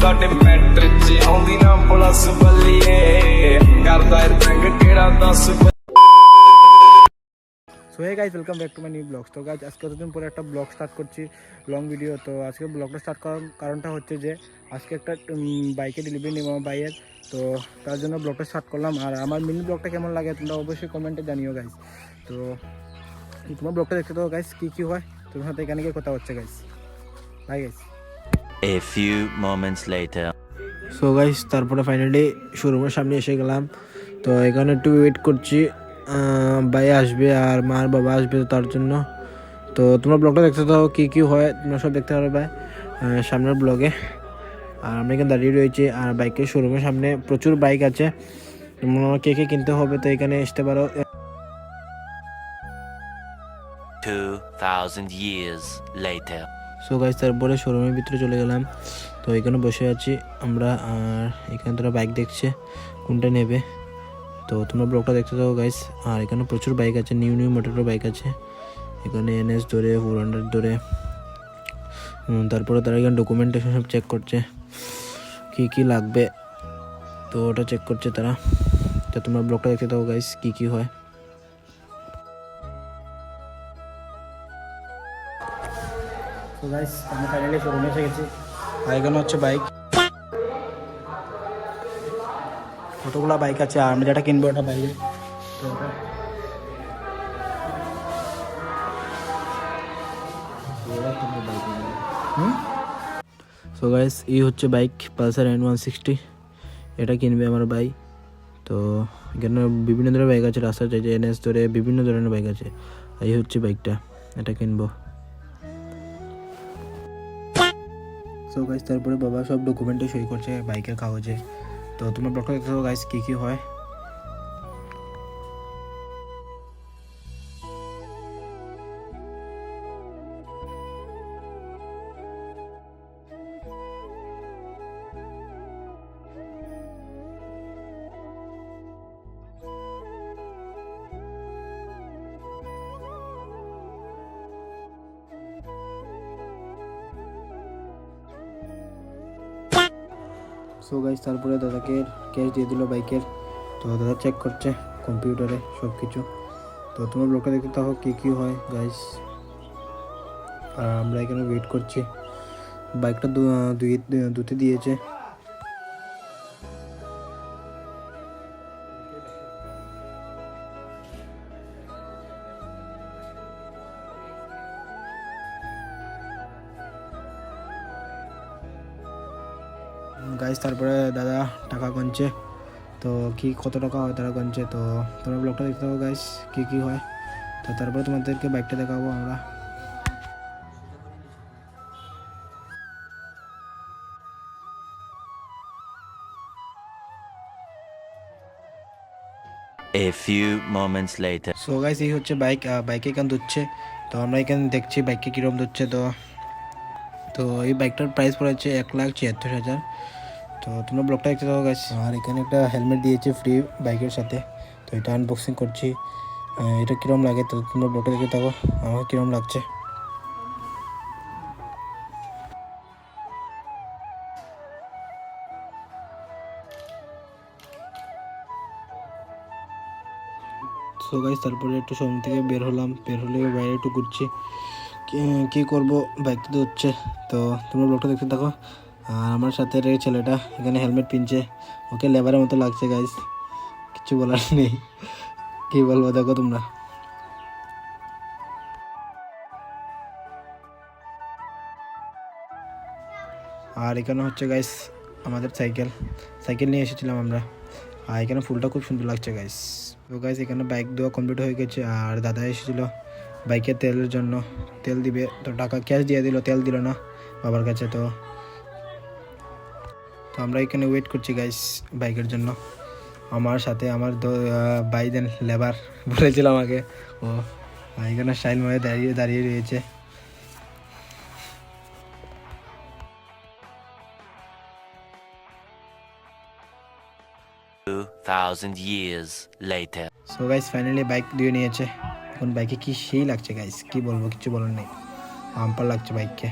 ਸਾਡੇ ਮੈਟਰ ਚ ਆਉਂਦੀ ਨਾ ਪਲਸ ਬੱਲੀਏ ਕਰਦਾ ਏ ਤੰਗ ਕਿਹੜਾ ਦੱਸ ਬੱਲੀਏ। So hey guys welcome back to my new blogs তো গাইজ আজকে কতদিন পরে একটা ব্লগ স্টার্ট করছি লং ভিডিও তো আজকে ব্লগটা স্টার্ট করার কারণটা হচ্ছে যে আজকে একটা বাইকে ডেলিভারি নেব আমার বাইয়ের তো তার জন্য ব্লগটা স্টার্ট করলাম আর আমার মিনি ব্লগটা কেমন লাগে তোমরা অবশ্যই কমেন্টে জানিও গাইজ তো তোমার ব্লগটা দেখতে তো গাইজ কী কী হয় তোমার সাথে এখানে গিয়ে কথা হচ্ছে guys bye guys A few moments later. So guys তারপরে ফাইনালি শোরুমের সামনে এসে গেলাম। তো এখানে একটু ওয়েট করছি। ভাই আসবে আর মার বাবা আসবে তার জন্য। তো তোমরা ব্লগটা দেখতে থাকো কী কী হয় তোমরা সব দেখতে পারবে আহ, সামনের ব্লগে আর আমরা এখানে দাঁড়িয়ে রয়েছি আর বাইকের শোরুমের সামনে প্রচুর বাইক আছে। তোমরা কে কে কিনতে হবে তো এখানে আসতে পারো। 2,000 years later. সো গাইস তারপরে শোরুমের ভিতরে চলে গেলাম। তো এখানে বসে আছি আমরা, আর এখানে তোরা বাইক দেখছে, কোনটা নেবে। তো তোমরা ব্লগটা দেখতে থাকো গাইস আর এখানে প্রচুর বাইক আছে নিউ নিউ মোটরের বাইক আছে। এখানে এনএস ধরে ফোর হান্ড্রেড ধরে। তারপরে তারা এখানে ডকুমেন্টেশন সব চেক করছে, কী কী লাগবে। তো ওটা চেক করছে তারা। তো তোমরা ব্লগটা দেখতে থাকো গাইস কী কী হয়। তো গাইজ আমি ফাইনালি হচ্ছে বাইক কতগুলো বাইক আছে? আর আমি যেটা কিনবো ওটা সো গাইস এই হচ্ছে bike Pulsar N one sixty এটা কিনবে আমার ভাই। তো এখানে বিভিন্ন ধরনের বাইক আছে। রাস্তা চাইছে এনএস ধরে বিভিন্ন ধরনের বাইক আছে। এই হচ্ছে বাইকটা এটা কিনবো। সো গাইস তারপরে বাবা সব ডকুমেন্টে সই করছে, বাইকের কাগজে। তো তোমরা ব্লগটা দেখতে গাইজ কী কী হয়। সো গাইস তারপরে দাদাকে ক্যাশ দিয়ে দিল বাইকের। তো দাদা চেক করছে কম্পিউটারে সব কিছু তো তোমার ব্লগটা দেখতে থাকো, কী কী হয় গাইস আর আমরা এখানে ওয়েট করছি। বাইকটা দু- দুই দুতে দিয়েছে। গাইস তারপরে দাদা টাকা গঞ্চে তো কি কত টাকা হয় তারা গঞ্চে তো তোমরা ব্লগটা দেখতে পাবো গাইস কি কি হয়। তো তারপরে তোমাদেরকে বাইকটা দেখাবো আমরা। A few moments later. So guys এই হচ্ছে বাইক বাইকে এখান ধুচ্ছে তো আমরা এখানে দেখছি বাইককে কীরকম ধুচ্ছে তো। তো এই বাইকটার প্রাইস পড়েছে এক লাখ ছিয়াত্তর হাজার। তো তোমরা ব্লগটা দেখতে থাকো গাইস আর এখানে একটা হেলমেট দিয়েছে ফ্রি বাইকের সাথে। তো এটা আনবক্সিং করছি। এটা কীরকম লাগে? তো তোমরা ব্লগটা দেখতে থাকো। আমার কীরকম লাগছে? সো গাইস তারপরে একটু শোরুম থেকে বের হলাম। বের হলে বাইরে একটু ঘুরছি। কী করব করব? বাইক তো হচ্ছে তো তোমরা ব্লগটা দেখতে থাকো। আর আমার সাথে ছেলেটা, এখানে হেলমেট পিনছে। ওকে লেবারের মতো লাগছে গাইস কিছু বলার নেই। কি বলব, দেখো তোমরা। আর এখানে হচ্ছে গাইস আমাদের সাইকেল সাইকেল নিয়ে এসেছিলাম আমরা। আর এখানে ফুলটা খুব সুন্দর লাগছে গাইস তো গাইস এখানে বাইক দেওয়া কমপ্লিট হয়ে গেছে। আর দাদা এসেছিল বাইকের তেলের জন্য। তেল দিবে। তো, টাকা ক্যাশ দিয়ে দিল, তেল দিল না বাবার কাছে। তো আমরা এখানে ওয়েট করছি গাইস বাইকের জন্য। আমার সাথে আমার বাইদেন লেবার বলেছিল আমাকে। ও এখানে স্টাইল মধ্যে দাঁড়িয়ে দাঁড়িয়ে রয়েছে। Two thousand years later. So guys finally bike দিয়ে নিয়েছে। এখন বাইকে কি সেই লাগছে গাইস কি বলব কিছু বলার নেই। আম্পার লাগছে বাইককে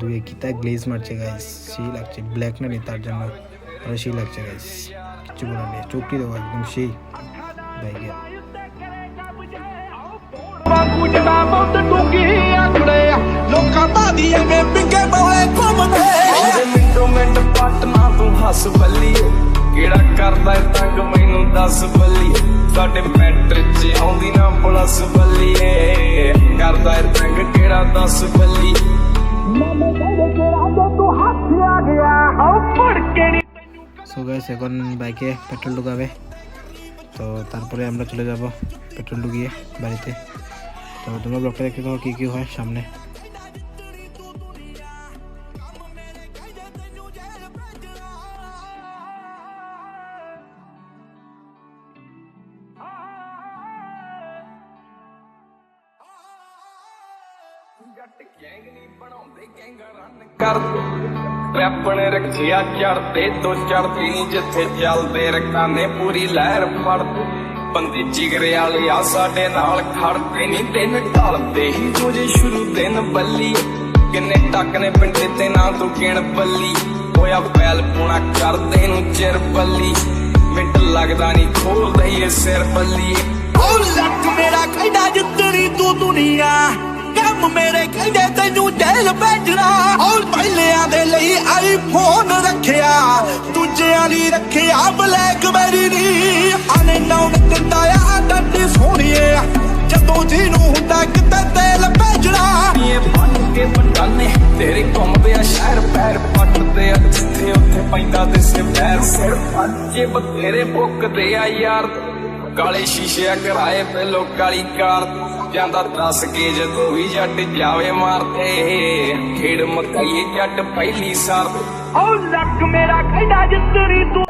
দুয়ে কিতা গ্লেজ মারছে গাইস সেই লাগছে ব্ল্যাক না নেই তার জন্য আরো সেই লাগছে গাইস কিছু বলার নেই চোখটি দেবো একদম সেই বাইকে ਵਾਂਗੂ ਜਦਾ ਬਹੁਤ ਡੂੰਗੀ ਆਕੜੇ ਲੋਕਾਂ ਦਾ ਦੀ ਐਵੇਂ ਪਿੰਗੇ ਬੋਲੇ ਘੁੰਮਦੇ ਉਹਦੇ ਮਿੰਟੋ ਮਿੰਟ ਪੱਟ ਨਾ ਤੂੰ ਹੱਸ ਬੱਲੀਏ ਕਿਹੜਾ ਕਰਦਾ ਏ ਤੰਗ ਮੈਨੂੰ ਦੱਸ ਬੱਲੀਏ ਸਾਡੇ ਮੈਟਰ 'ਚ ਆਉਂਦੀ ਨਾ ਪਲਸ ਬੱਲੀਏ ਕਰਦਾ ਏ ਤੰਗ ਕਿਹੜਾ ਦੱਸ ਬੱਲੀ সো গাইস এখন বাইকে পেট্রোল ঢুকাবে। তো তারপরে আমরা চলে যাব পেট্রোল ঢুকিয়ে বাড়িতে। তো তোমরা ব্লগটা দেখতে থাকো কী কী হয় সামনে। ਕਰ ਰੱਬ ਰੱਖਿਆ ਚੜਦੇ ਤੋਂ ਚੜਦੀ ਨਹੀਂ ਜਿੱਥੇ ਚੱਲਦੇ ਰਕਾਨੇ ਪੂਰੀ ਲਹਿਰ ਫੜਦੇ ਬੰਦੇ ਜਿਗਰੇ ਵਾਲੇ ਆ, ਸਾਡੇ ਨਾਲ ਖੜਦੇ ਨਹੀਂ ਦਿਨ ਢਲਦੇ ਹੀ ਜੋ ਜੇ ਸ਼ੁਰੂ ਦਿਨ ਬੱਲੀ। ਕਿੰਨੇ ਟੱਕ ਨੇ ਪਿੰਡੇ ਤੇ ਨਾ ਤੂੰ ਗਿਣ ਬੱਲੀ। ਹੋਇਆ ਬੈਲ ਪੁਣਾ ਕਰਦੇ ਨੂੰ ਚਿਰ ਬੱਲੀ। ਮਿੰਟ ਲੱਗਦਾ ਨਹੀਂ ਖੋਲਦਾ ਇਹ ਸਿਰ ਬੱਲੀ। ਓ ਲੱਕ ਮੇਰਾ ਕਹਿੰਦਾ ਜਿੱਤਰੀ ਤੂੰ ਦੁਨੀਆ। ਕੰਮ ਮੇਰੇ ਕਹਿੰਦੇ ਤੈਨੂੰ ਜੇਲ ਭੇਜਣਾ? ਓ ਪਹਿਲਿਆਂ ਦੇ ਲਈ ਆਈਫੋਨ ਰੱਖਿਆ, ਦੂਜਿਆਂ ਲਈ ਰੱਖਿਆ ਬਲੈਕਬੈਰੀ ਨੀ। ਆਨੇ ਨਾਉਨ ਦਿੰਦਾ ਆ ਡੱਡੀ ਸੋਹਣੀਏ, ਜਦੋਂ ਜਿਹਨੂੰ ਹੁੰਦਾ ਕਿਤੇ ਤੇਲ ਭੇਜਣਾ। ਇਹ ਬਣ ਕੇ ਬੰਡਾਨੇ ਤੇਰੇ ਘੁੰਮਦੇ ਆ ਸ਼ਹਿਰ ਪੈਰ ਪੱਟਦੇ ਆ ਜਿੱਥੇ ਉੱਥੇ ਪੈਂਦਾ ਤੇ ਪੈਰ ਸਿਰ ਪੰਜੇ ਬਤੇਰੇ ਬੁੱਕਦੇ ਆ ਯਾਰ ਕਾਲੇ ਸ਼ੀਸ਼ੇ ਆ ਕਰਾਏ ਪਹਿਲੋ ਕਾਲੀ ਕਾਰ ਜਾਂਦਾ ਦੱਸ ਕੇ ਜਦੋਂ ਵੀ ਜੱਟ ਜਾਵੇ ਮਾਰਦੇ ਖੇਡ ਮਕਾਈਏ ਜੱਟ ਪਹਿਲੀ ਸਾਰ ਓ ਲੱਕ ਮੇਰਾ ਕਹਿੰਦਾ ਜਿੱਤਰੀ ਤੂੰ